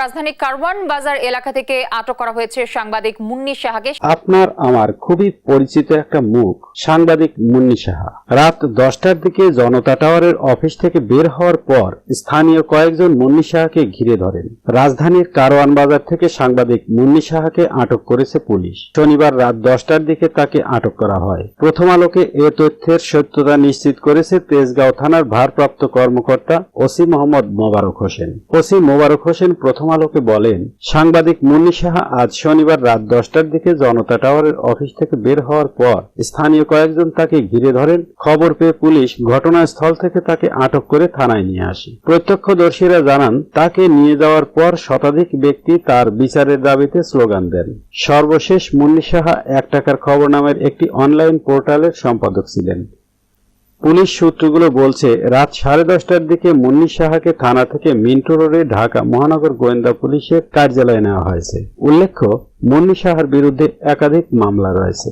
রাজধানী কারওয়ান বাজার এলাকা থেকে আটক করা হয়েছে সাংবাদিক মুন্নি সাহাকে। আপনার আমার খুবই পরিচিত একটা মুখ, সাংবাদিক মুন্নি সাহা। রাত দশটার দিকে জনতা টাওয়ারের অফিস থেকে বের হওয়ার পর স্থানীয় কয়েকজন মুন্নি সাহাকে ঘিরে ধরেন। রাজধানীর কারওয়ান বাজার থেকে সাংবাদিক মুন্নি সাহাকে আটক করেছে পুলিশ। শনিবার রাত দশটার দিকে তাকে আটক করা হয়। প্রথম আলোকে এ তথ্যের সত্যতা নিশ্চিত করেছে তেজগাঁও থানার ভারপ্রাপ্ত কর্মকর্তা ওসি মোহাম্মদ মোবারক হোসেন। ওসি মোবারক হোসেন প্রথম আলোকে বলেন, সাংবাদিক মুন্নি সাহা আজ শনিবার রাত দশটার দিকে জনতা টাওয়ারের অফিস থেকে বের হওয়ার পর স্থানীয় কয়েকজন তাকে ঘিরে ধরেন। খবর পেয়ে পুলিশ ঘটনাস্থল থেকে তাকে আটক করে থানায় নিয়ে আসে। প্রত্যক্ষদর্শীরা জানান, তাকে নিয়ে যাওয়ার পর শতাধিক ব্যক্তি তার বিচারের দাবিতে স্লোগান দেন। সর্বশেষ মুন্নি সাহা এক টাকার খবর নামের একটি অনলাইন পোর্টালের সম্পাদক ছিলেন। পুলিশ সূত্রগুলো বলছে, রাত সাড়ে দশটার দিকে মুন্নি সাহাকে থানা থেকে মিন্টো রোডে ঢাকা মহানগর গোয়েন্দা পুলিশের কার্যালয়ে নেওয়া হয়েছে। উল্লেখ্য, মুন্নি সাহার বিরুদ্ধে একাধিক মামলা রয়েছে।